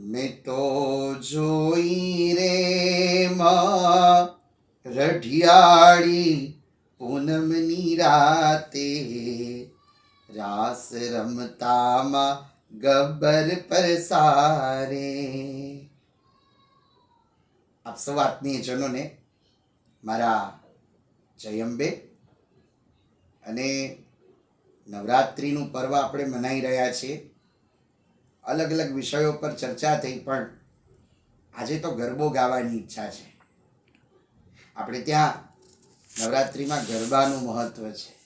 મેં તો જોઈ રે માં રઢિયાળી પૂનમની રાતે. રાસ રમતામાં ગબ્બર પરસારે આપ સૌ આત્મીયજનોને મારા જયંબે અને નવરાત્રિનું પર્વ આપણે મનાઈ રહ્યા છીએ. અલગ અલગ વિષયો પર ચર્ચા થઈ, પણ આજે તો ગરબો ગાવાની ઈચ્છા છે. આપણે ત્યાં નવરાત્રિમાં ગરબાનું મહત્વ છે.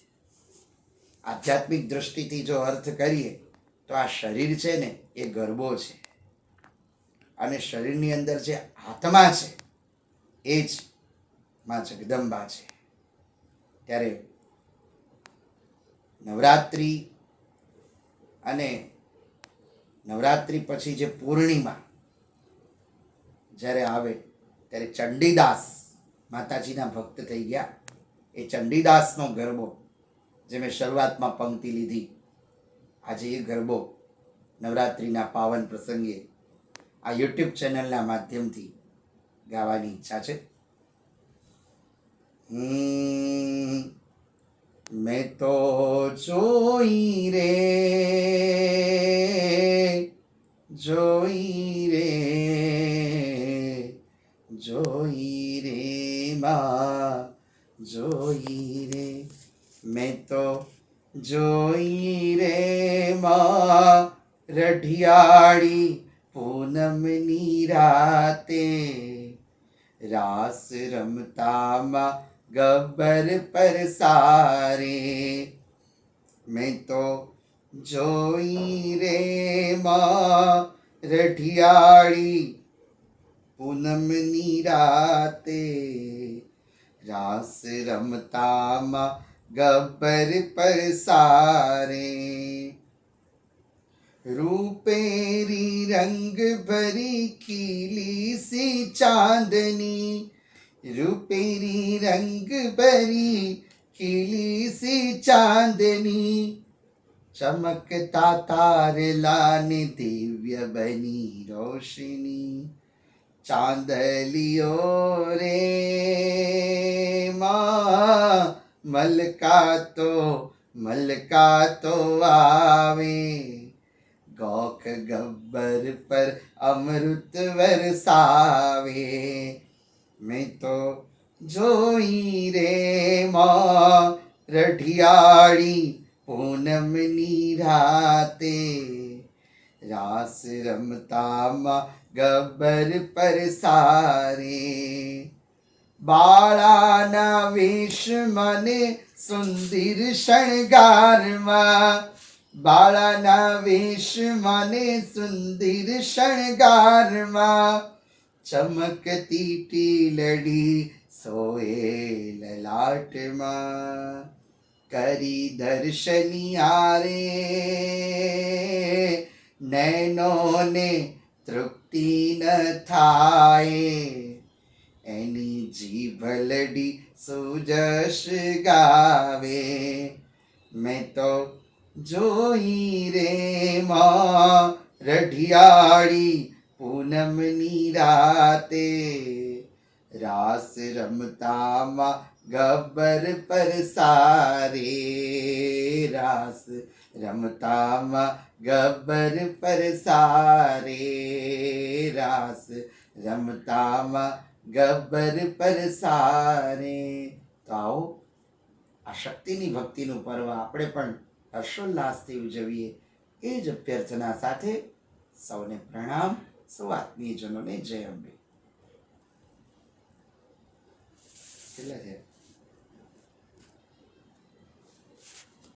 આધ્યાત્મિક દૃષ્ટિથી જો અર્થ કરીએ, તો આ શરીર છે ને, એ ગરબો છે. અને શરીરની અંદર જે આત્મા છે, એ જ માં જગદંબા છે. ત્યારે નવરાત્રિ અને નવરાત્રિ પછી જે પૂર્ણિમા જ્યારે આવે, ત્યારે ચંડીદાસ માતાજીના ભક્ત થઈ ગયા. એ ચંડીદાસનો ગરબો જે મેં શરૂઆતમાં પંક્તિ લીધી, આજે એ ગરબો નવરાત્રિના પાવન પ્રસંગે આ યુટ્યુબ ચેનલના માધ્યમથી ગાવાની ઈચ્છા છે. મેં તો જોઈ રે જોઈ રે જોઈ રે માં, જોઈ રે. મેં તો જોઈ રે માં, રઢિયાળી પૂનમની રાતે. રાસ રમતામાં ગબ્બર પર સારે. મેં તો જોઈ રે માં રઢિયાળી, પૂનમની રાતે રાસ રમતામાં ગબ્બર પર સારે રૂપેરી રંગ ભરી ખીલી સી ચાંદની, રૂપેરી રંગ ભરી ખીલી સી ચાંદની ચમકતા તારલા ને દિવ્ય બની રોશની, ચાંદલિયો રે માં મલકા તો આવે. ગોખ ગબ્બર પર અમૃત વરસાવે. મેં તો જોઈ રે માં, રઢિયાળી પૂનમની રાતે રાસ રમતામાં ગબ્બર પર સારે. બાળાના વેશ મને સુંદર શણગારમાં. બાળાના વેશ મને સુંદર શણગારમાં. ચમકતી ટીલડી સોએ લલાટમાં. કરી દર્શનિયારે નૈનોને તૃપ્તિ ન થાય. એની જીભલડી સુજશ ગાવે. મેં તો જોઈ રે રઢિયાળી પૂનમની રાતે. રાસ રમતામાં ગબ્બર પર સારે રાસ રમતામાં ગબ્બર પર સારે રાસ રમતામાં ગબ્બર પર સારે તો આવો આ શક્તિની ભક્તિનું પર્વ આપણે પણ હર્ષોલ્લાસથી ઉજવીએ એ જ અભ્યર્થના સાથે સૌને પ્રણામ સૌ આત્મીયજનોને જય અંબે કેટલા